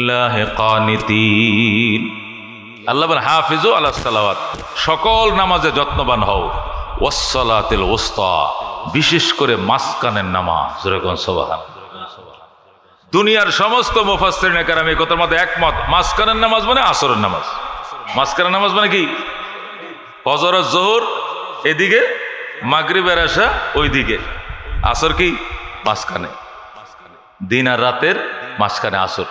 আল্লাহ হাফিজু আল্লাহ সকল নামাজে যত্নবান হও। ওস্তা বিশেষ করে মাসকানের নামাজ। সোবাহান। দুনিয়ার সমস্ত মুফাসসিরিন কেরাম এই কথার একমত। মাসকানের নামাজ মানে আসরের নামাজ। মাসকানের নামাজ মানে কি? আর জোহর, এদিকে মাগরিবের আসা, ওইদিকে। আসর কি? মাঝখানে। দিন আর রাতের মাঝখানে আসর।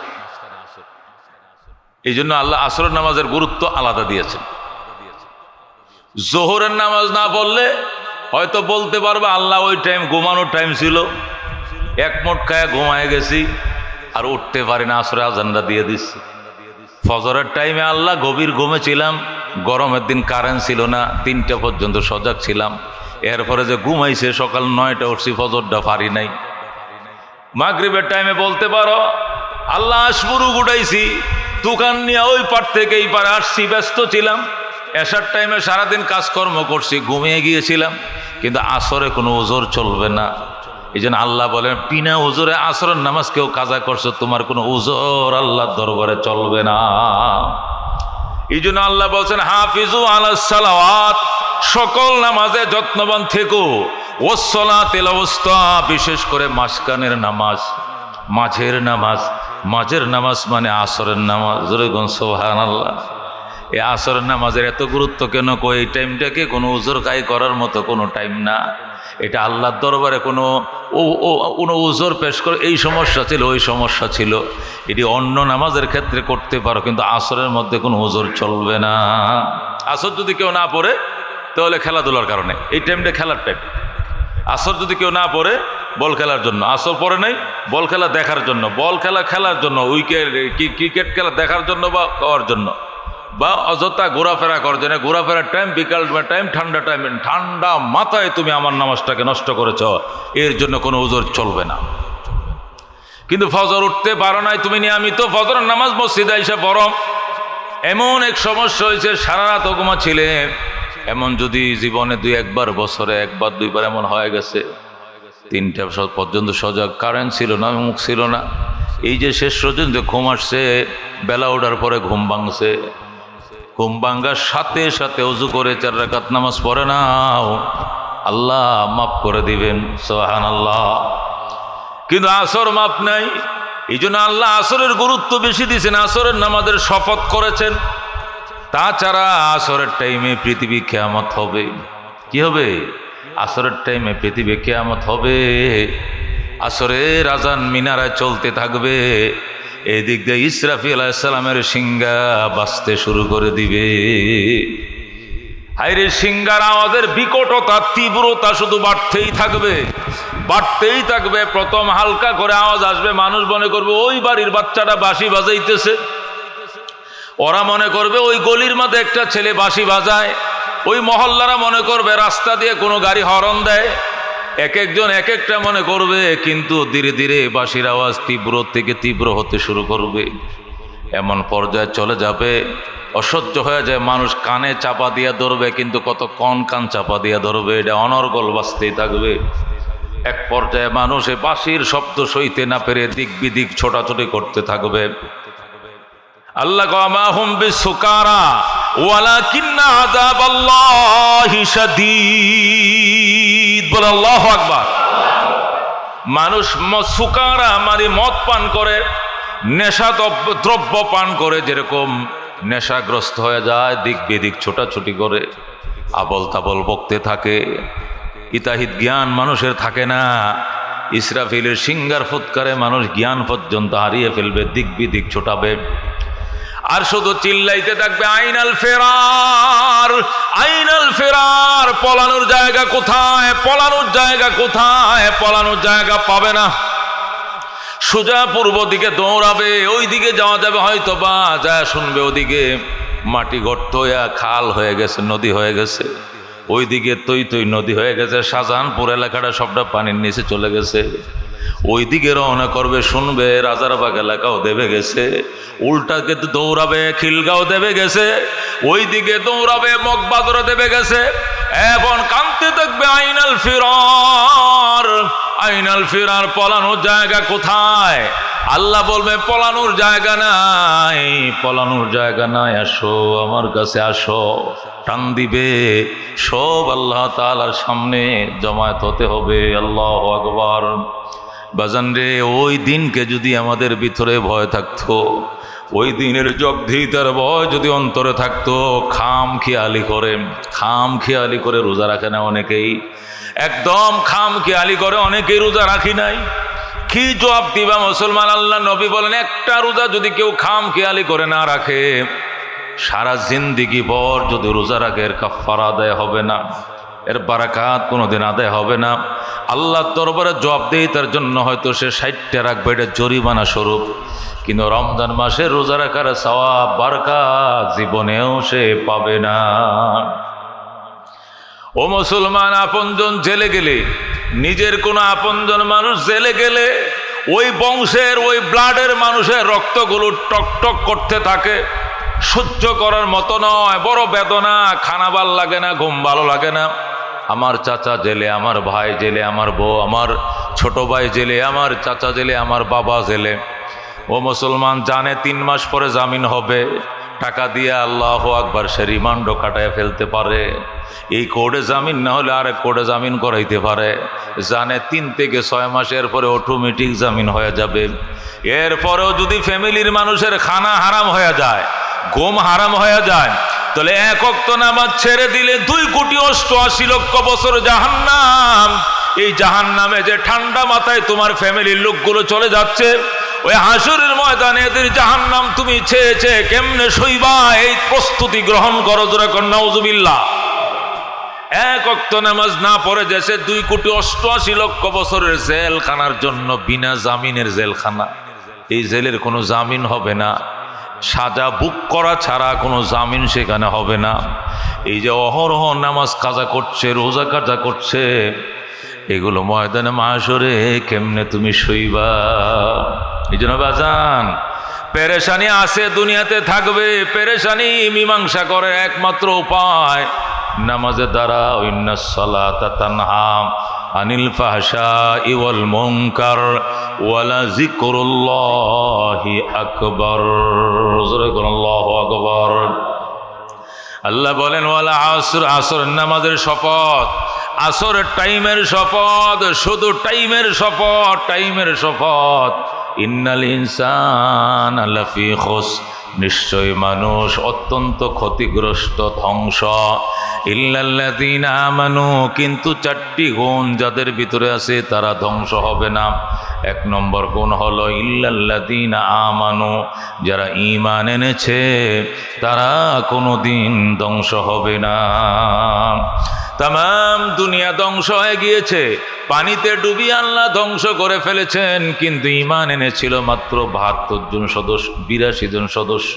এই জন্য আল্লাহ আসরের নামাজের গুরুত্ব আলাদা দিয়েছেন। জোহরের নামাজ না পড়লে হয়তো বলতে পারবে, আল্লাহ ওই টাইম ঘুমানোর টাইম ছিল। এক মোট খায় ঘুমায় গেছি, আর উঠতে পারি না আসরে আজানটা দিয়ে দিচ্ছি। ফজরের টাইমে আল্লাহ গভীর ঘুমে ছিলাম, গরমের দিন কারেন্ট ছিল না, তিনটা পর্যন্ত সজাগ ছিলাম। এরপরে যে ঘুমাইছে, সকাল নয়টা উঠছি, ফজরটা পারি নাই। মাগরিবের টাইমে বলতে পারো, আল্লাহ আশমুরু গুটাইছি দোকান নিয়ে ওই পার থেকে এই পারে আসছি, ব্যস্ত ছিলাম। এসার টাইমে সারাদিন কাজকর্ম করছি, ঘুমিয়ে গিয়েছিলাম। কিন্তু আসরে কোনো ওজোর চলবে না। এই জন্য আল্লাহ বলেন পিনা ওজোরে আসরের নামাজ কেউ কাজা করছ, তোমার কোনো ওজোর আল্লাহর দরবারে চলবে না। এই জন্য আল্লাহ বলছেন, হাফিজু আলাহ সালাওয়াত, সকল নামাজে যত্নবান থেকো। ওসলা তেলাবস্তা বিশেষ করে মাসকানের নামাজ, মাঝের নামাজ। মাঝের নামাজ মানে আসরের নামাজ। যেরকম সোহান আল্লাহ এই আসরের নামাজের এত গুরুত্ব কেন কো? এই টাইমটাকে কোনো উজোর কাই করার মতো কোনো টাইম না। এটা আল্লাহর দরবারে কোনো ও কোনো উজোর পেশ করে এই সমস্যা ছিল, ওই সমস্যা ছিল। এটি অন্য নামাজের ক্ষেত্রে করতে পারো, কিন্তু আসরের মধ্যে কোনো উজোর চলবে না। আসর যদি কেউ না পড়ে, তাহলে খেলাধুলার কারণে। এই টাইমটা খেলার টাইম আসর যদি কেউ না পড়ে, বল খেলার জন্য। আসর পড়ে নাই বল খেলা দেখার জন্য, বল খেলা খেলার জন্য, উইকেট ক্রিকেট খেলা দেখার জন্য বা খাওয়ার জন্য? বা অযথা ঘোরাফেরা করার জন্য ঘোরাফেরার টাইম বিকাল টাইম ঠান্ডা টাইম ঠান্ডা মাথায় তুমি আমার নামাজটাকে নষ্ট করেছ, এর জন্য কোনো উজোর চলবে না। কিন্তু ফজর উঠতে পারো নাই তুমি নিয়মিত ফজর নামাজ মসজিদে এসে পড়ো। এমন এক সমস্যা হয়েছে সারা রাত ঘুমা ছিলে, এমন যদি জীবনে দুই একবার, বছরে একবার, দুইবার এমন হয়ে গেছে তিনটা পর্যন্ত সজাগ। কারেন্ট ছিল না মুখ ছিল না। এই যে শেষ পর্যন্ত ঘুম আসছে, বেলা ওঠার পরে ঘুম ভাঙছে। ঘুম ভাঙ্গার সাথে সাথে উজু করে চার রাকাত নামাজ পড়ে নাও। আল্লাহ মাফ করে দিবেন সোহান আল্লাহ কিন্তু আসর মাপ নাই। এই জন্য আল্লাহ আসরের গুরুত্ব বেশি দিয়েছেন, আসরের নামাজের শপথ করেছেন। তাছাড়া আসরের টাইমে পৃথিবী কেয়ামত হবে। কি হবে? আসরের টাইমে পৃথিবী কেয়ামত হবে। আসরের আজান মিনারায় চলতে থাকবে। এদিক দিয়ে ইসরাফি আলাইসালামের সিঙ্গা বাঁচতে শুরু করে দিবে। হাইরে সিঙ্গার আওয়াজের বিকটতা, তীব্রতা শুধু বাড়তেই থাকবে। বাড়তেই থাকবে, প্রথম হালকা করে আওয়াজ আসবে। মানুষ মনে করবে, ওই বাড়ির বাচ্চাটা বাঁশি বাজাইতেছে। ওরা মনে করবে, ওই গলির মধ্যে একটা ছেলে বাঁশি বাজায়। ওই মহল্লারা মনে করবে, রাস্তা দিয়ে কোনো গাড়ি হরন দেয়। এক একজন এক একটা মনে করবে, কিন্তু ধীরে ধীরে বাঁশির আওয়াজ তীব্র থেকে তীব্র হতে শুরু করবে। এমন পর্যায়ে চলে যাবে, অসহ্য হয়ে যায়, মানুষ কানে চাপা দিয়া ধরবে, কিন্তু কত কন কান চাপা দিয়া ধরবে, এটা অনর্গল বাঁচতেই থাকবে। এক পর্যায়ে মানুষ এ বাঁশির শব্দ সইতে না পেরে দিক বিদিক ছোটাছুটি করতে থাকবে। আল্লাহ মাহুম মানুষ সুকারা মারি মদ পান করে, নেশা দ্রব্য পান করে, যেরকম নেশাগ্রস্ত হয়ে যায়, দিক বেদিক ছোটাছুটি করে আবল তাবল বকতে থাকে। ইতাহিত জ্ঞান মানুষের থাকে না। ইসরাফিলের সিঙ্গার ফুৎকারে মানুষ জ্ঞান পর্যন্ত হারিয়ে ফেলবে, দিক বিদিক ছোটাবে। আর শুধু চিল্লাইতে থাকবে, আইনাল ফেরার আইনাল ফেরার, পলানোর জায়গা কোথায়, পলানোর জায়গা কোথায়, পলানোর জায়গা পাবে না। সোজা পূর্ব দিকে দৌড়াবে ওই দিকে যাওয়া যাবে হয়তো বা যা শুনবে ওদিকে, মাটি গর্ত খাল হয়ে গেছে, নদী হয়ে গেছে। ওই দিকে তৈ তৈ নদী হয়ে গেছে, শাহজাহানপুর এলাকাটা সবটা পানির নিচে চলে গেছে। ওই দিকে রওনা করবে, শুনবে রাজারবাগ এলাকাও দেবে গেছে। উল্টাকে দৌড়াবে, খিলগাঁও দেবে গেছে। ওই দিকে দৌড়াবে মগবাদরা দেবে গেছে। এখন কানতে থাকবে আইনাল ফিরার। আইনাল ফিরার পলানোর জায়গা কোথায়? আল্লাহ বলবে, পলানোর জায়গা নাই, পলানোর জায়গা নাই, আসো আমার কাছে আসো। টান দিবে, সব আল্লাহ তালার সামনে জমায়েত হতে হবে, আল্লাহ আকবার। বাজান রে, ওই দিনকে যদি আমাদের ভিতরে ভয় থাকতো, ওই দিনের জগধিতার ভয় যদি অন্তরে থাকতো, খাম খেয়ালি করে, খাম খেয়ালি করে রোজা রাখে না অনেকেই। একদম খাম খেয়ালি করে অনেকেই রোজা রাখি নাই। কি জবাব দিবা মুসলমান আল্লাহ নবী বলেন, একটা রোজা যদি কেউ খাম খেয়ালি করে না রাখে, সারা জিন্দিগি পর যদি রোজা রাখে, এর কাফার আদায় হবে না। এর বারাকাত কোনোদিন আদায় হবে না। আল্লাহর দরবারে জবাব দেই, তার জন্য হয়তো সে ষাটটা রাখবে, এটা জরিমানা স্বরূপ। কিন্তু রমজান মাসে রোজা রাখার সওয়াব বারকাত জীবনেও সে পাবে না। ও মুসলমান, আপনজন জেলে গেলে, নিজের কোনো আপনজন মানুষ জেলে গেলে, ওই বংশের, ওই ব্লাডের মানুষের রক্তগুলো টক টক করতে থাকে। সহ্য করার মতো নয়, বড় বেদনা, খানা লাগে না, ঘুম ভালো লাগে না। আমার চাচা জেলে, আমার ভাই জেলে, আমার বউ, আমার ছোট ভাই জেলে, আমার চাচা জেলে, আমার বাবা জেলে। ও মুসলমান, জানে তিন মাস পরে জামিন হবে। টাকা দিয়ে আল্লাহ আকবার সে রিমান্ডও কাটায় ফেলতে পারে। এই কোর্টে জামিন না হলে আরেক কোর্টে জামিন করাইতে পারে। জানে তিন থেকে ছয় মাসের পরে অটোমেটিক জামিন হয়ে যাবে। এরপরেও যদি ফ্যামিলির মানুষের খানা হারাম হয়ে যায়, ঘুম হারাম হয়ে যায় তাহলে এক অক্ত নামাজ ছেড়ে দিলে দুই কোটি অষ্টআশি লক্ষ বছর জাহান্নাম। এই জাহান্নামে যে ঠান্ডা মাথায় তোমার ফ্যামিলির লোকগুলো চলে যাচ্ছে, ওই হাসুরের ময়দানে এদের জাহান্নাম তুমি ছেয়ে ছেয়ে কেমনে সইবা, এই প্রস্তুতি গ্রহণ করো জোরে কন্যাউজুবিল্লা এক অক্ত নামাজ না পড়ে যেছে দুই কোটি অষ্টআশি লক্ষ বছরের জেলখানার জন্য বিনা জামিনের জেলখানা। এই জেলের কোনো জামিন হবে না। সাজা বুক করা ছাড়া কোনো জামিন সেখানে হবে না। এই যে অহরহ নামাজ কাজা করছে, রোজা কাজা করছে, এগুলো ময়দানে মাসরে কেমনে তুমি শইবা এই জন্য বাজান, পেরেশানি আছে দুনিয়াতে থাকবে, পেরেশানি মীমাংসা করে একমাত্র উপায় নামাজের দ্বারা তানহাম আনিল ফাহসা ইওয়াল মুনকার ওয়ালা জিকরুল্লাহি আকবার। করুন আল্লাহু বলেন, ওয়ালা আসর আসর নামাজের শপথ আসরের টাইমের শপথ, শুধু টাইমের শপথ টাইমের শপথ। ইন্নাল ইনসান আল্লাফি খোস নিশ্চয় মানুষ অত্যন্ত ক্ষতিগ্রস্ত, ধ্বংস। ইল্লাল্লাদিন আমানু, কিন্তু চারটি গুণ যাদের ভিতরে আছে তারা ধ্বংস হবে না। এক নম্বর গুণ হলো ইল্লাল্লাদিন আমানু, যারা ইমান এনেছে, তারা কোনো দিন ধ্বংস হবে না। তাম দুনিয়া ধ্বংস হয়ে গিয়েছে পানিতে ডুবি আল্লাহ ধ্বংস করে ফেলেছেন কিন্তু ইমান এনেছিল মাত্র বাহাত্তর জন সদস্য বিরাশি জন সদস্য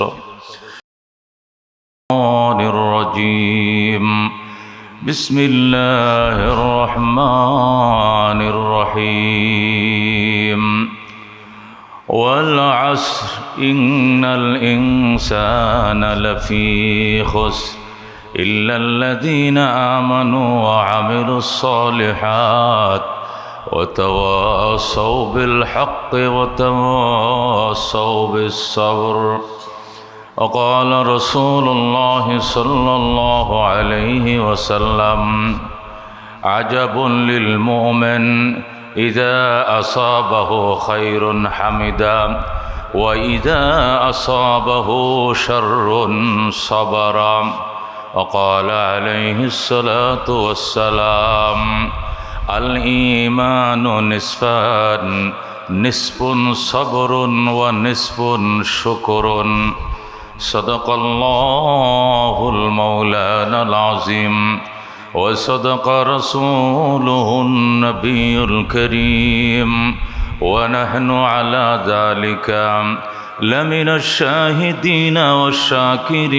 الرجيم بسم الله الرحمن الرحيم والعصر إن الإنسان لفي خسر إلا الذين آمنوا وعملوا الصالحات وتواصوا بالحق وتواصوا بالصبر. وقال رسول الله صلى الله عليه وسلم عجب للمؤمن إذا أصابه خير حمدا وإذا أصابه شر صبرا. وقال عليه الصلاة والسلام الإيمان نصفان نصف صبر ونصف شكر. صدق الله المولانا العظيم وصدق رسوله النبي الكريم. ونحن على ذلك لمن الشاهدين والشاكرين.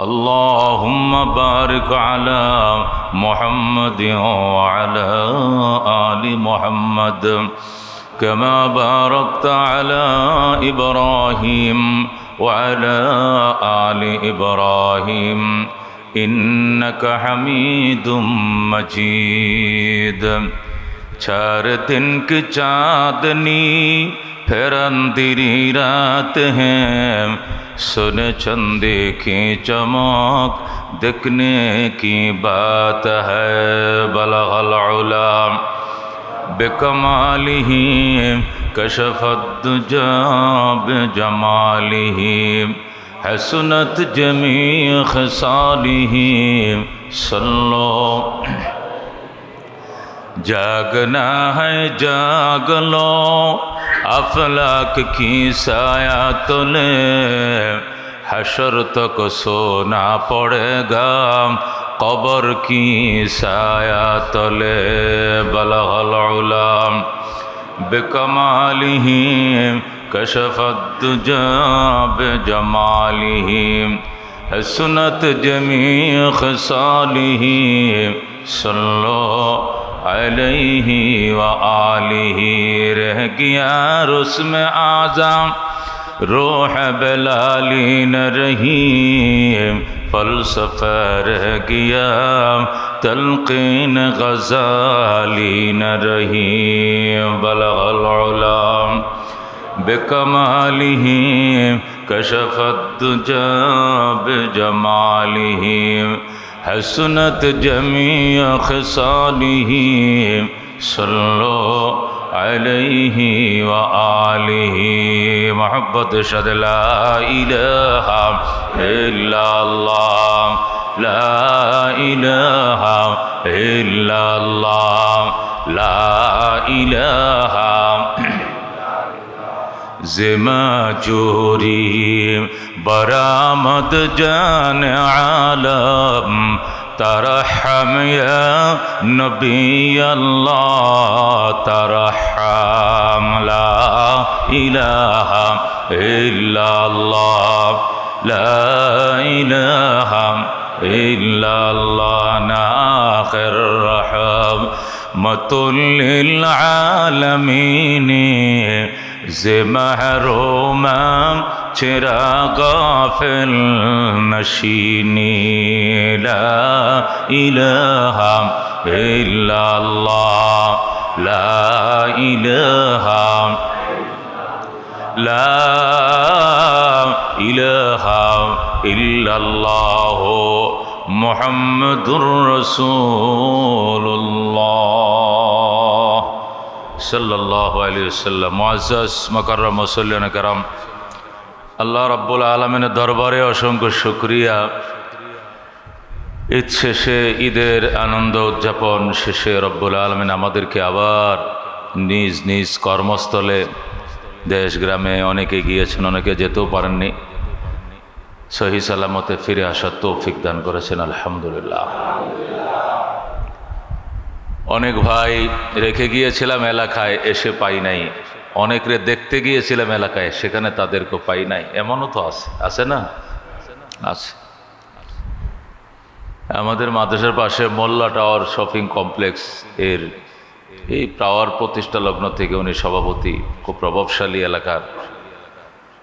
اللهم بارك على محمد وعلى آل محمد كما باركت على إبراهيم وعلى آل إبراهيم إنك حميد مجيد. سن چندے کی چمک دکھنے کی بات ہے، بلغ العلا۔ بکمالی کشفت جاب جمالی ہے سنت جمی خصالی صلو۔ جاگنا ہے، جاگ لو۔ افلاک کی سایہ تو لے حشر تک سونا پڑے گا۔ قبر کی سایہ تلے۔ بلغ العلام بکمالہ کشف الدجا بجمالہ سنت جمیخ خصالہ صلو علیہ و رہ گیا رسم آزام روح بلالی نہ رہی فلسفہ رہ گیا تلقین غزالی نہ رہی بلغ العلام بکمالی کشفت جب جمالی حسنت جميع خصاله صلوا عليه وآله. محبة شد لا إله إلا الله. لا إله إلا الله. لا إله زما جوري برآمد جان عالم ترحم يا نبي الله ترحم لا إله إلا الله لا إله إلا الله ناخر رحم مت للعالمين زي محرومم چرا غافل نشینی لا اله الا الله لا اله لا اله الا الله محمد رسول الله. সাল্লাহ আল্লাহ রব্বুল আলমিনের দরবারে অসংখ্য শুক্রিয়া। ঈদ শেষে, ঈদের আনন্দ উদযাপন শেষে রব্বুল আলমিন আমাদেরকে আবার নিজ নিজ কর্মস্থলে, দেশ, গ্রামে অনেকে গিয়েছেন, অনেকে যেতেও পারেননি। সহি সালামতে ফিরে আসার তৌফিক দান করেছেন, আলহামদুলিল্লাহ। অনেক ভাই রেখে গিয়েছিলাম এলাকায়, এসে পাই নাই। অনেকরে দেখতে গিয়েছিলাম এলাকায়, সেখানে তাদেরকে পাই নাই। এমনও তো আছে। আছে না? আছে। আমাদের মাদ্রাসার পাশে মোল্লা টাওয়ার শপিং কমপ্লেক্স এর এই টাওয়ার প্রতিষ্ঠা লগ্ন থেকে উনি সভাপতি, খুব প্রভাবশালী এলাকার।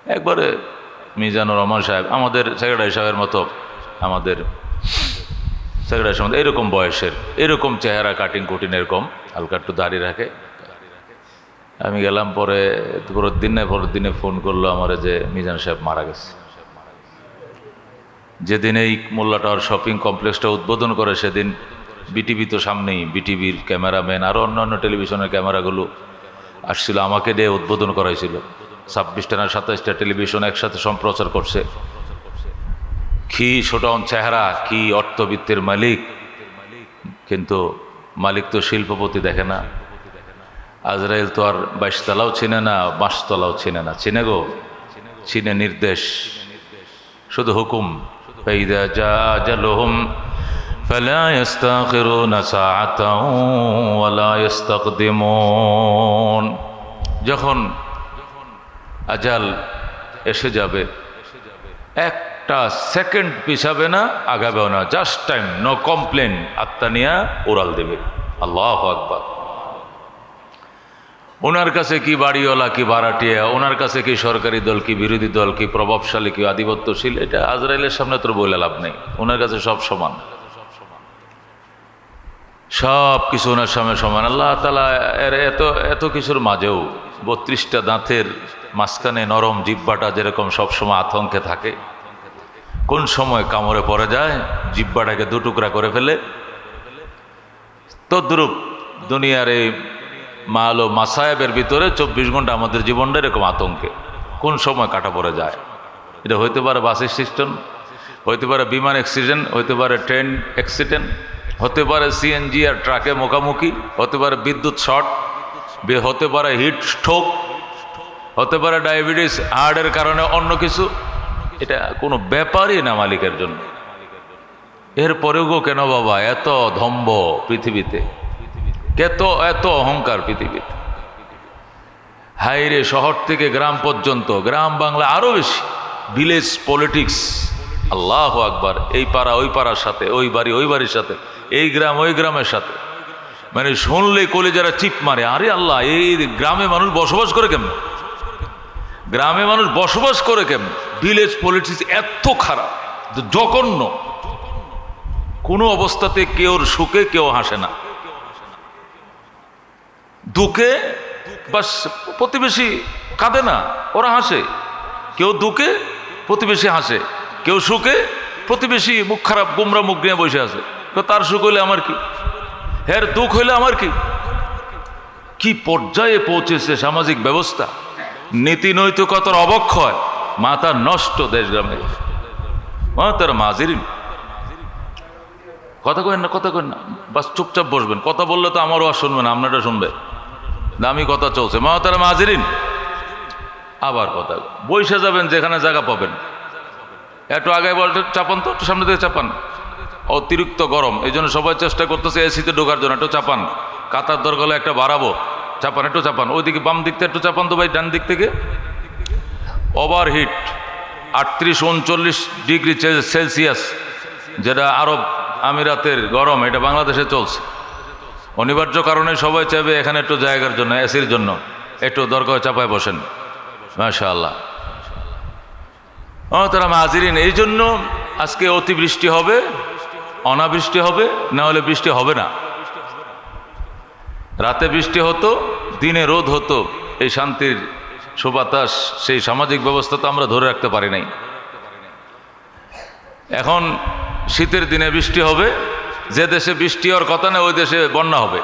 একবারে মিজানুর রহমান সাহেব, আমাদের সেক্রেটারি সাহেবের মতো আমাদের সেক্রেটারি সাহেব এরকম বয়সের, এরকম চেহারা কাটিং কুটিং এরকম, হালকা একটু দাঁড়িয়ে রাখে। আমি গেলাম পরে পরের দিনে পরের দিনে ফোন করল আমার যে মিজান সাহেব মারা গেছে। যেদিন এই মোল্লা টাওয়ার শপিং কমপ্লেক্সটা উদ্বোধন করে, সেদিন বিটিভি তো সামনেই বিটিভির ক্যামেরাম্যান আরও অন্যান্য টেলিভিশনের ক্যামেরাগুলো আসছিল, আমাকে দিয়ে উদ্বোধন করাইছিল। ছাব্বিশটা না সাতাইশটা টেলিভিশন একসাথে সম্প্রচার করছে। কি ছোটন চেহারা কি অর্থবিত্তের মালিক কিন্তু মালিক তো শিল্পপতি দেখে না আজরাইল তো আর বাইশতলাও চিনে না বাঁশতলাও চিনে না চিনে গো চিনে নির্দেশ শুধু হুকুম فإذا جاء أجلهم فلا يستأخرون ساعة ولا يستقدمون যখন আজাল এসে যাবে এক একটা সেকেন্ড পিছাবে না আগাবেও না। জাস্ট টাইম নো কমপ্লেন আত্মানিয়া ওরাল দেবে। আল্লাহ আকবার। ওনার কাছে কি বাড়িওয়ালা, কি ভাড়াটিয়া, ওনার কাছে কি সরকারি দল, কি বিরোধী দল, কি প্রভাবশালী, কি আধিপত্যশীল, এটা আজরাইলের সামনে তোর বলে লাভ নেই। ওনার কাছে সব সমান। সব কিছু ওনার সামনে সমান। আল্লাহ তালা এর এত এত কিছুর মাঝেও বত্রিশটা দাঁতের মাঝখানে নরম জিব্বাটা যেরকম সবসময় আতঙ্কে থাকে কোন সময় কামড়ে পড়ে যায়, জিব্বাটাকে দুটুকরা করে ফেলে। তদ্রুপ দুনিয়ার এই মাল ও মাসায়েবের ভিতরে চব্বিশ ঘণ্টা আমাদের জীবনটা এরকম আতঙ্কে। কোন সময় কাটা পড়ে যায়? এটা হইতে পারে বাসের সিস্টেম, হইতে পারে বিমান অ্যাক্সিডেন্ট হইতে পারে ট্রেন অ্যাক্সিডেন্ট হতে পারে সিএনজি আর ট্রাকে মুখামুখি হতে পারে বিদ্যুৎ শর্ট হতে পারে হিট স্ট্রোক হতে পারে ডায়াবেটিস হার্টের কারণে অন্য কিছু। এটা কোনো ব্যাপারই না মালিকের জন্য। এরপরেও গো কেন বাবা, এত ধম্ব পৃথিবীতে, কেত, এত অহংকার পৃথিবীতে। হাইরে শহর থেকে গ্রাম পর্যন্ত, গ্রাম বাংলা আরও বেশি। ভিলেজ পলিটিক্স আল্লাহ আকবার, এই পাড়া, ওই পাড়ার সাথে, ওই বাড়ি, ওই বাড়ির সাথে, এই গ্রাম, ওই গ্রামের সাথে। মানে শুনলে কলে যারা চিপ মারে, আরে আল্লাহ, এই গ্রামে মানুষ বসবাস করে কেমন? গ্রামে মানুষ বসবাস করে কেমন? ভিলেজ পলিটিক্স এত খারাপ জঘন্য। কোনো অবস্থাতে কেউর সুখে, কেউ হাসে না। দুঃখে বাস প্রতিবেশী কাঁদে না, ওরা হাসে। কেউ দুঃখে, প্রতিবেশী হাসে। কেউ সুখে, প্রতিবেশী মুখ খারাপ, গুমরা মুখ নিয়ে বসে আছে। তার সুখ হইলে আমার কি? হ্যার দুঃখ হইলে আমার কি? কি পর্যায়ে পৌঁছেছে সামাজিক ব্যবস্থা? নীতি নৈতিকতার অবক্ষয়। মাথা নষ্ট দেশ গ্রামে। তার মাঝিরিন কথা কেন না, কথা কেন না। বাস চুপচাপ বসবেন। কথা বললে তো আমারও আর শুনবেন আপনারটা শুনবে। দামি কথা চলছে। মা তারা মাঝিরিন আবার কথা। বৈশা যাবেন, যেখানে জায়গা পাবেন। একটু আগে বলতে চাপান তো, একটু সামনে থেকে চাপান। অতিরিক্ত গরম। এই জন্য সবাই চেষ্টা করতেছে এসিতে ঢোকার জন্য। একটু চাপান। কাতার দরকার হলে একটা বাড়াবো। চাপান, একটু চাপান। ওইদিকে বাম দিক থেকে একটু চাপান তো ভাই, ডান দিক থেকে। ওভার হিট আটত্রিশ, উনচল্লিশ ডিগ্রি সেলসিয়াস, যেটা আরব আমিরাতের গরম, এটা বাংলাদেশে চলছে। অনিবার্য কারণে সবাই চাইবে এখানে একটু জায়গার জন্য, এসির জন্য, একটু দরকার চাপায় বসেন। মাশা আল্লাহ তারা মাহাজিরিন এই জন্য আজকে অতিবৃষ্টি হবে, অনাবৃষ্টি হবে, না হলে বৃষ্টি হবে না। রাতে বৃষ্টি হতো, দিনে রোদ হতো, এই শান্তির সুবাতাস, সেই সামাজিক ব্যবস্থা তো আমরা ধরে রাখতে পারি নাই। এখন শীতের দিনে বৃষ্টি হবে, যে দেশে বৃষ্টি হওয়ার কথা না, ওই দেশে বন্যা হবে।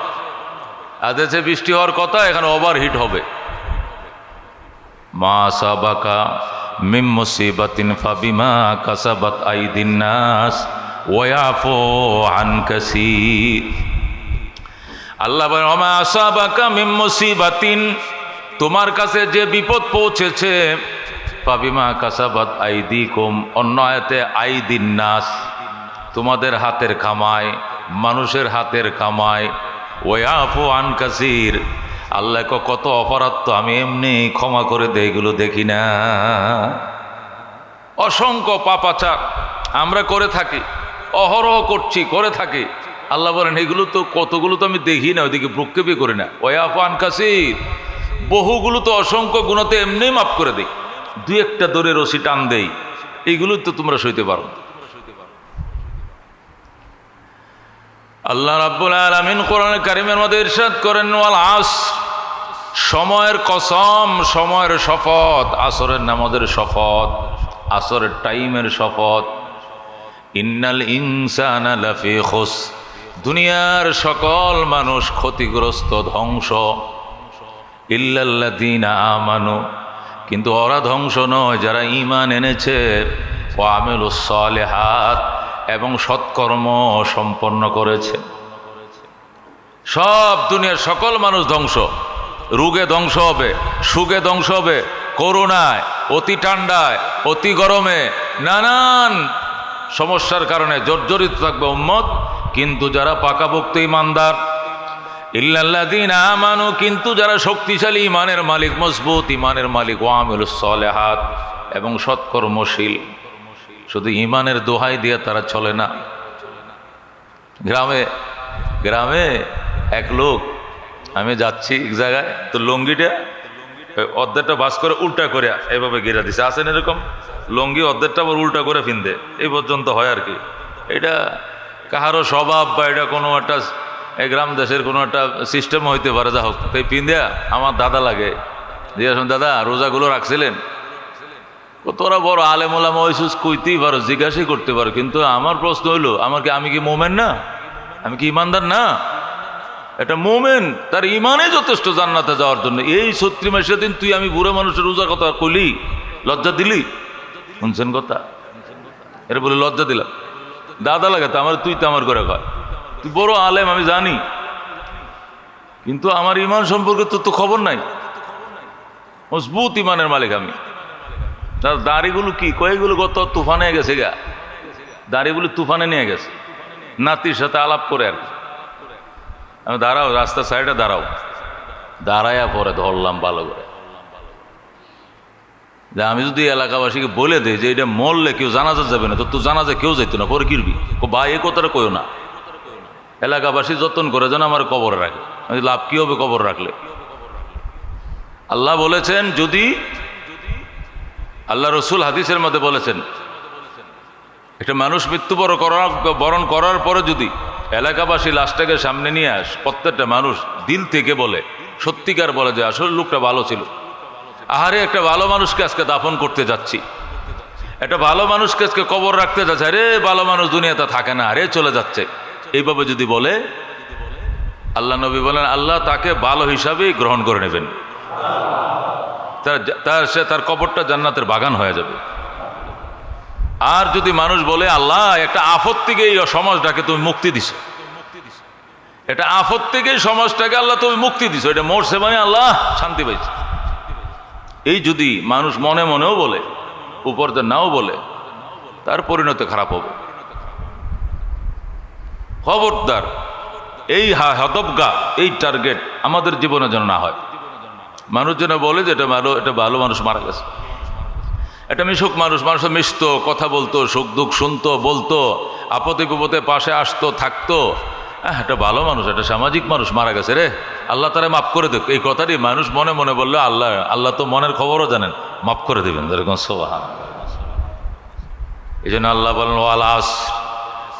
আর দেশে বৃষ্টি হওয়ার কথা, এখানে ওভার হিট হবে। মা সাবাকা মিম মুসিবাতিন ফাবিমা কাসাবাত আইদিন নাস, ওয়াফু আন কাসীর। আল্লাহ বলেন, ওমা আসাবাকা মিম মুসিবাতিন তোমার কাছে যে বিপদ পৌঁছেছে পাবিমা কাসাবাত আইদি কুম অন্য আয়াতে আইদিন নাস। তোমাদের হাতের কামায় মানুষের হাতের কামায় ওয়াফু আন কাসির। আল্লাহ কত অপরাধ তো আমি এমনি ক্ষমা করে দেয় এগুলো দেখি না। অসংখ্য পাপাচার আমরা করে থাকি, অহরহ করছি, করে থাকি। আল্লাহ বলেন, এগুলো তো কতগুলো তো আমি দেখি না ওইদিকে প্রক্ষেপই করি না। ওয়াফু আন কাসির। বহুগুলো তো অসংখ্য গুণতে এমনি মাফ করে দেই। দুই একটা দরে রশি টান দেই। এইগুলো তো তোমরা সইতে পারো। আল্লাহ রাব্বুল আলামিন কোরআন কারিমের মধ্যে ইরশাদ করেন, ওয়াল আস, সময়ের কসম, সময়ের শপথ, আসরের নামাজের শপথ, আসরের টাইমের শপথ। ইন্নাল ইনসানা দুনিয়ার সকল মানুষ ক্ষতিগ্রস্ত, ধ্বংস। ইল্লাল্লাযীনা আমানু। কিন্তু ওরা ধ্বংস নয়, যারা ঈমান এনেছে। ও আমিলুস সালেহাত, এবং সৎকর্ম সম্পন্ন করেছে। সব দুনিয়ার সকল মানুষ ধ্বংস। রোগে ধ্বংস হবে, সুখে ধ্বংস হবে করোনায় অতি ঠান্ডায়, অতি গরমে, নানান সমস্যার কারণে জর্জরিত থাকবে উম্মত। কিন্তু যারা পাকাপোক্ত ইমানদার ইল্লাল্লাদিন কিন্তু যারা শক্তিশালী, ইমানের মালিক, মজবুত, ইমানের মালিক ওয়ামিল সলেহাত এবং সৎকর্মশীল। শুধু ইমানের দোহাই দিয়ে তারা চলে না। গ্রামে গ্রামে এক লোক, আমি যাচ্ছি এক জায়গায়, তো লুঙ্গিটা অর্ধেকটা বাস করে উল্টা করে এভাবে গিরা দিছে। আসেন এরকম? লুঙ্গি অর্ধেকটা আবার উল্টা করে ফিনদে। এই পর্যন্ত হয় আর কি। এটা কাহারও স্বভাব বা এটা কোনো একটা এই গ্রাম দেশের কোনো একটা সিস্টেম হইতে পারে, যা হোক। তাই পিন্দিয়া আমার দাদা লাগে। জিজ্ঞাসা দাদা, রোজাগুলো রাখছিলেন? তোরা বড় আলেমোলামা ওইসুস কইতেই পারো, জিজ্ঞাসাই করতে পারো। কিন্তু আমার প্রশ্ন হইল, আমার কি, আমি কি মোমেন না? আমি কি ইমানদার না? এটা মোমেন, তার ইমানে যথেষ্ট জান্নাতে যাওয়ার জন্য। এই ছত্রি মাসের দিন তুই আমি বুড়ো মানুষের রোজা কথা কইলি, লজ্জা দিলি? শুনছেন কথা? এটা বলে, লজ্জা দিলাম। দাদা লাগে তো, আমার, তুই তো আমার করে কয় তুই বড় আলেম, আমি জানি। কিন্তু আমার ইমান সম্পর্কে তো তো খবর নাই। মজবুত ইমানের মালিক আমি। তার দাড়িগুলো কি? কয়েকগুলো গত তুফানে গেছে গা। দাড়িগুলো তুফানে নিয়ে গেছে। নাতির সাথে আলাপ করে আর। আমি দাঁড়াও, রাস্তার সাইডে দাঁড়াও। দাঁড়াইয়া পরে ধরলাম ভালো করে। যে আমি যদি এলাকাবাসীকে বলে দিই যে এটা মরলে কেউ জানাজা যাবে না, তো তুই জানাজা কেউ যেত না পরে কিরবি ভাই, এ কথাটা কইও না। এলাকাবাসী যত্ন করে যেন আমার কবর রাখে। লাভ কি হবে কবর রাখলে? আল্লাহ বলেছেন, যদি আল্লাহ রসুল হাদিসের মধ্যে বলেছেন, একটা মানুষ মৃত্যুবরণ করার, বরণ করার পরে যদি এলাকাবাসী লাশটাকে সামনে নিয়ে আস, প্রত্যেকটা মানুষ দিল থেকে বলে, সত্যিকার বলে যে, আসলে লোকটা ভালো ছিল। আহারে, একটা ভালো মানুষকে আজকে দাফন করতে যাচ্ছি। একটা ভালো মানুষকে আজকে কবর রাখতে যাচ্ছে। আরে, ভালো মানুষ দুনিয়াতে থাকে না। আরে, চলে যাচ্ছে। এইভাবে যদি বলে, আল্লাহ নবী বলেন, আল্লাহ তাকে ভালো হিসাবেই গ্রহণ করে নেবেন। তার সে তার কবরটা জান্নাতের বাগান হয়ে যাবে। আর যদি মানুষ বলে, আল্লাহ, একটা আফত থেকে এই সমাজটাকে তুমি মুক্তি দিছো। এটা আফত থেকে সমাজটাকে আল্লাহ তুমি মুক্তি দিছো। এটা মরছে মানে আল্লাহ শান্তি পাইছে। এই যদি মানুষ মনে মনেও বলে, উপর নাও বলে, তার পরিণতি খারাপ হবে। খবরদার। এই হতবগা, এই টার্গেট আমাদের জীবনে যেন না হয়। মানুষ যেন বলে যে এটা ভালো এটা ভালো মানুষ মারা গেছে। এটা মিশুক মানুষ মানুষ মিশতো, কথা বলতো, সুখ দুঃখ শুনতো, বলতো, আপদে বিপদে পাশে আসতো, থাকতো। হ্যাঁ একটা ভালো মানুষ একটা সামাজিক মানুষ মারা গেছে রে। আল্লাহ তারা মাফ করে দেখ এই কথাটি মানুষ মনে মনে বললে আল্লাহ আল্লাহ তো মনের খবরও জানেন। মাফ করে দেবেন, যেরকম সোহান এই জন্য আল্লাহ বলেন ওয়াল আস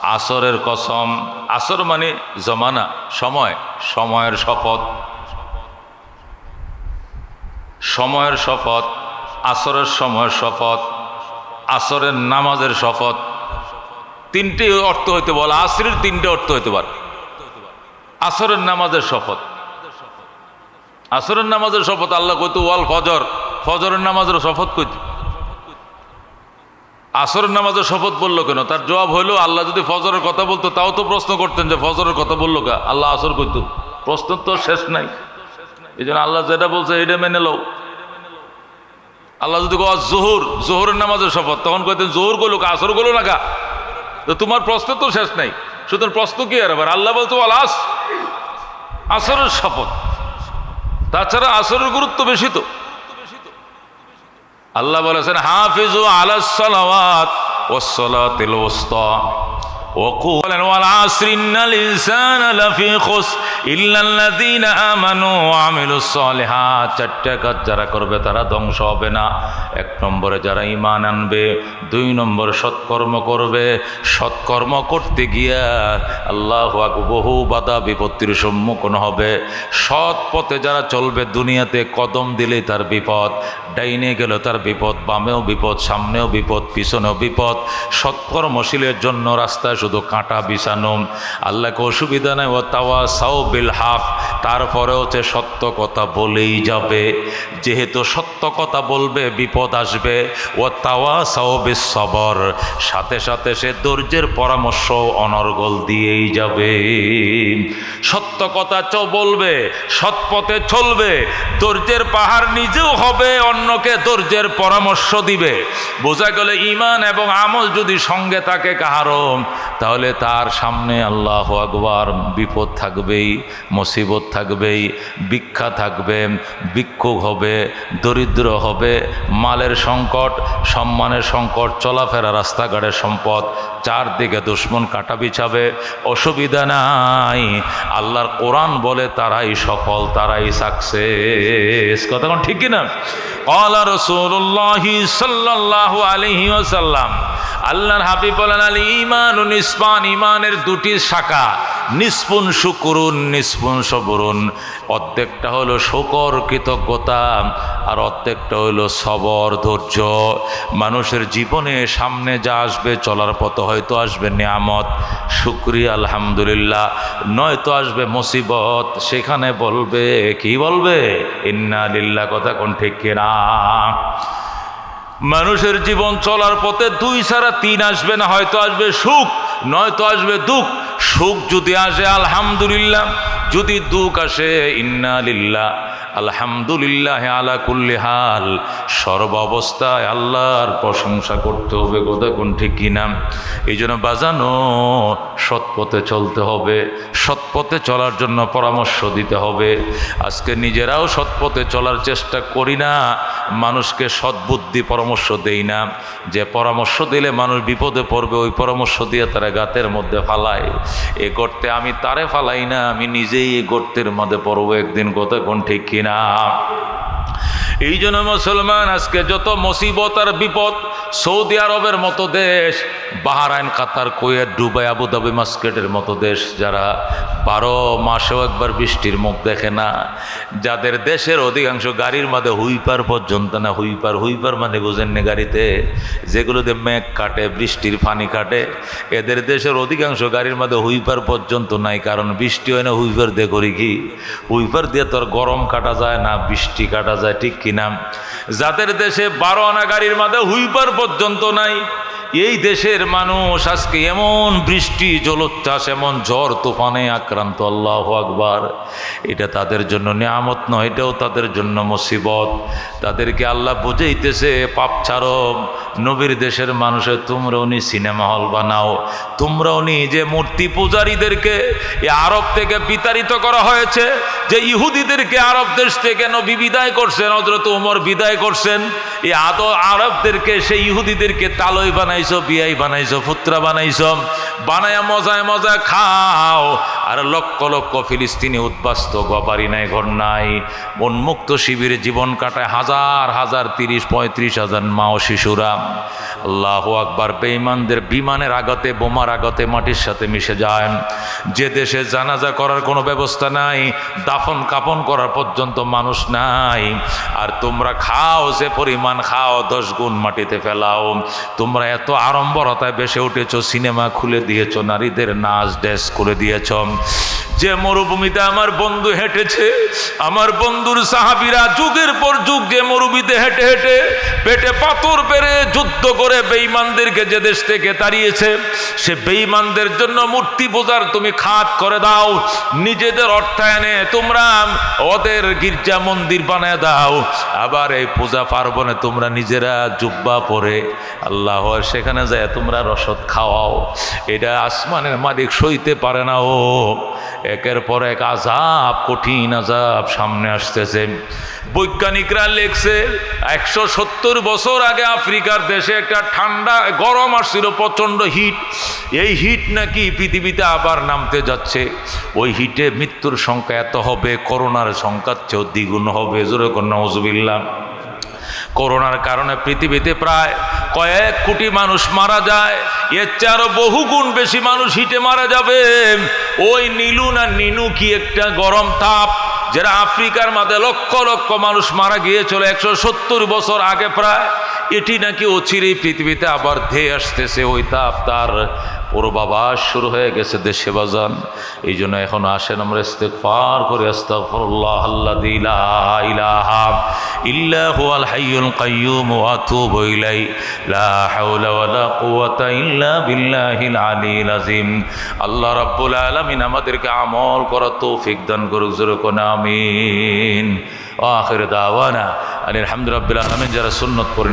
আসরের কসম, আসর মানে জমানা, সময়, সময়ের শপথ। সময়ের শপথ, আসরের সময়ের শপথ, আসরের নামাজের শপথ। তিনটে অর্থ হইতে বলে, আসরের তিনটে অর্থ হইতে পারে। আসরের নামাজের শপথ। আসরের নামাজের শপথ আল্লাহ কইতো, ওয়াল ফজর। ফজরের নামাজের শপথ কইতো। আসরের নামাজের শপথ বলল কেন? তার জবাব হইল, আল্লাহ যদি ফজরের কথা বলতো, তাও তো প্রশ্ন করতেন যে ফজরের কথা বলল কা? আল্লাহ আসর কইতো। প্রশ্ন তো শেষ নাই। এই জন্য আল্লাহ যেটা বলছে এটা মেনে লও। আল্লাহ যদি জোহর, জোহরের নামাজের শপথ, তখন কইতেন, জোহর গলো কা, আসর গলো না কা? তো তোমার প্রশ্ন তো শেষ নাই। সুতরাং প্রশ্ন কি আর আবার আল্লাহ বলতো আলাস আসরের শপথ। তাছাড়া আসরের গুরুত্ব বেশি তো। আল্লাহ বলেছেন হাফিজু আলাস সালাওয়াত ওয়াস সালাতিল ওয়াসতা। وقولا والعصر إن الإنسان لفي خسر إلا الذين آمنوا وعملوا الصالحات চারটা কাজ যারা করবে তারা ধ্বংস হবে না এক নম্বরে যারা ইমান আনবে দুই নম্বরে সৎকর্ম করবে সৎকর্ম করতে গিয়া আল্লাহ বহু বাধা বিপত্তির সম্মুখীন হবে সৎ পথে যারা চলবে দুনিয়াতে কদম দিলেই তার বিপদ ডাইনে গেল তার বিপদ বামেও বিপদ সামনেও বিপদ পিছনেও বিপদ সৎকর্মশীলের জন্য রাস্তায় শুধু কাঁটা বিছানো, আল্লাহকে অসুবিধা নেই ও তাওয়া সাও বিল হাফ তারপরে হচ্ছে সত্য কথা বলেই যাবে, যেহেতু সত্য কথা বলবে, বিপদ আসবে ও তাওয়া সাও সবর সাথে সাথে সে ধৈর্যের পরামর্শ অনর্গল দিয়েই যাবে। সত্য কথা চ বলবে সৎপথে চলবে, ধৈর্যের পাহাড় নিজেও হবে, অন্যকে ধৈর্যের পরামর্শ দিবে। বোঝা গেলে ইমান এবং আমল যদি সঙ্গে থাকে কাহারো তাহলে তার সামনে আল্লাহ আকবার বিপদ থাকবেই, মুসিবত থাকবেই, ভিক্ষা থাকবে, ভিক্ষুক হবে, দরিদ্র হবে, মালের সংকট, সম্মানের সংকট, চলাফেরা রাস্তাঘাটের সম্পদ, চারদিকে দুশ্মন কাটা বিছাবে, অসুবিধা নাই। আল্লাহর কোরআন বলে তারাই সফল, তারাই সাকসেস কথা ঠিক কিনা? কলা রসুল্লাহ সাল্লাহ আলহি ওসাল্লাম আল্লাহর হাবিব বলেন আলী ইমান ও নিসপান ইমানের দুটি শাখা। নিষ্পুন শুকুরুন, নিষ্পুন সবরুন। অর্ধেকটা হলো শকর, কৃতজ্ঞতা, আর অর্ধেকটা হলো সবর, ধৈর্য। মানুষের জীবনে সামনে যা আসবে, চলার পথে হয়তো আসবে নিয়ামত, শুক্রিয়া, আলহামদুলিল্লাহ। নয়তো আসবে মুসিবত, সেখানে বলবে, কি বলবে? ইন্না লিল্লাহ, কথা কোন ঠিক কিনা? মানুষের জীবন চলার পথে দুই ছাড়া তিন আসবে না, হয়তো আসবে সুখ, নয়তো আসবে দুঃখ। সুখ যদি আসে, আলহামদুলিল্লাহ। যদি দুঃখ আসে, ইন্না লিল্লাহ। আলহামদুলিল্লাহ আলা কুল্লি হাল। সর্ব অবস্থায় আল্লাহর প্রশংসা করতে হবে গোদা কোন ঠিক কিনা এই জন্য বাজানো সৎপথে চলতে হবে। সৎপথে চলার জন্য পরামর্শ দিতে হবে। আজকে নিজেরাও সৎপথে চলার চেষ্টা করি না, মানুষকে সদ্বুদ্ধি পরামর্শ দেই না। যে পরামর্শ দিলে মানুষ বিপদে পড়বে, ওই পরামর্শ দিয়ে তারা গাতের মধ্যে ফালায়। এ করতে আমি তারে ফালাই না আমি নিজেই এ গর্তের মধ্যে পড়ব একদিন, গতক্ষণ কোন ঠিক কিনা? এই জন্য মুসলমান, আজকে যত মুসিবত আর বিপদ, সৌদি আরবের মতো দেশ, Bahrain, Qatar, Kuwait, Dubai, Abu Dhabi, মাস্কেটের মতো দেশ, যারা বারো মাসেও একবার বৃষ্টির মুখ দেখে না, যাদের দেশের অধিকাংশ গাড়ির মধ্যে হুইপার পর্যন্ত না, হুইপার হুইপার মানে বুঝেন না গাড়িতে যেগুলোতে মেঘ কাটে, বৃষ্টির পানি কাটে, এদের দেশের অধিকাংশ গাড়ির মধ্যে হুইপার পর্যন্ত নাই, কারণ বৃষ্টি হয় না, হুইপার দিয়ে করি কি? হুইপার দিয়ে তোর গরম কাটা যায় না, বৃষ্টি কাটা যায়, ঠিক কিনা? যাদের দেশে বারো আনা গাড়ির মাধ্যমে হুইপার পর্যন্ত নাই এই দেশের মানুষ আজকে এমন বৃষ্টি, জলোচ্ছ্বাস, এমন ঝড়, তুফানে আক্রান্ত, আল্লাহ আকবার। এটা তাদের জন্য নিয়ামত নয়, এটাও তাদের জন্য মুসিবত। তাদেরকে আল্লাহ বুঝাইতেছে, পাপ ছাড়ো, নবীর দেশের মানুষের তোমরা উনি সিনেমা হল বানাও। তোমরা উনি যে মূর্তি পূজারীদেরকে আরব থেকে বিতাড়িত করা হয়েছে, যে ইহুদিদেরকে আরব দেশ থেকে নবী বিদায় করছেন হজরত উমর বিদায় করছেন এই আদ, আরবদেরকে, সেই ইহুদিদেরকে তালই বানাইছো, বিয়াই বানাইছো, ফুত্রা বানাইছো, বানায়া, মজায় মজায় খাও। আর লক্ষ লক্ষ ফিলিস্তিনি উদ্বাস্ত গবারি নাই, ঘর নাই। উন্মুক্ত শিবিরে জীবন কাটায় হাজার হাজার, তিরিশ, পঁয়ত্রিশ হাজার মা ও শিশুরা। আল্লাহ আকবার, বেঈমানদের বিমানের আগতে বোমার আগতে মাটির সাথে মিশে যায়। যে দেশে জানাজা করার কোনো ব্যবস্থা নাই, দাফন কাপন করার পর্যন্ত মানুষ নাই। আর তোমরা খাও, যে পরিমাণ খাও, দশ গুণ মাটিতে ফেলাও। তোমরা এত আড়ম্বরতায় বেসে উঠেছ সিনেমা খুলে দিয়েছ নারীদের নাচ ড্যাস করে দিয়েছ। যে মরুভূমিতে আমার বন্ধু হেঁটেছে, আমার বন্ধুর সাহাবিরা যুগের পর যুগ যে মরুভূমিতে হেঁটে হেঁটে পেটে পাথর পেরে যুদ্ধ করে বেঈমানদেরকে যে দেশ থেকে তাড়িয়েছে, সে বেঈমানদের জন্য মূর্তি পূজার তুমি খাত করে দাও, নিজেদের অর্থায়নে তোমরা ওদের গির্জা মন্দির বানায় দাও। আবার এই পূজা পার্বণে তোমরা নিজেরা জুব্বা পরে আল্লাহ সেখানে যায় তোমরা রসদ খাওয়াও। এটা আসমানের মালিক সইতে পারে না ও। একের পর এক আজাব কঠিন আজাব সামনে আসতেছে। বৈজ্ঞানিকরা লেখছে, একশো সত্তর বছর আগে আফ্রিকার দেশে একটা ঠান্ডা, গরম আসছিল, প্রচণ্ড হিট। এই হিট নাকি পৃথিবীতে আবার নামতে যাচ্ছে। ওই হিটে মৃত্যুর সংখ্যা এত হবে, করোনার সংখ্যার চেয়েও দ্বিগুণ হবে। যেরকম নজবিল্লা করোনার কারণে পৃথিবীতে প্রায় কয়েক কোটি মানুষ মারা যায়। এর চেয়ে আরও বহু গুণ বেশি মানুষ হিটে মারা যাবে। ওই নীলু না নিনু কি একটা গরম তাপ, যারা আফ্রিকার মাঝে লক্ষ লক্ষ মানুষ মারা গিয়েছিল একশো সত্তর বছর আগে প্রায়, এটি নাকি অচিরেই পৃথিবীতে আবার ধেয়ে আসতেছে ওই তাপ তার পূর্বাভাস শুরু হয়ে গেছে দেশে বাজান। এই জন্য এখন আসেন আমরা করে বিল্লাহিল আলিয়্যিল আযীম। আল্লাহ রাব্বুল আলামিন আমাদেরকে আমল করার তৌফিক দান করুক, জোরে কোন আমিন। আখির দাওয়ানা আলহামদুলিল্লাহ আলামিন, যারা সুন্নত পড়ে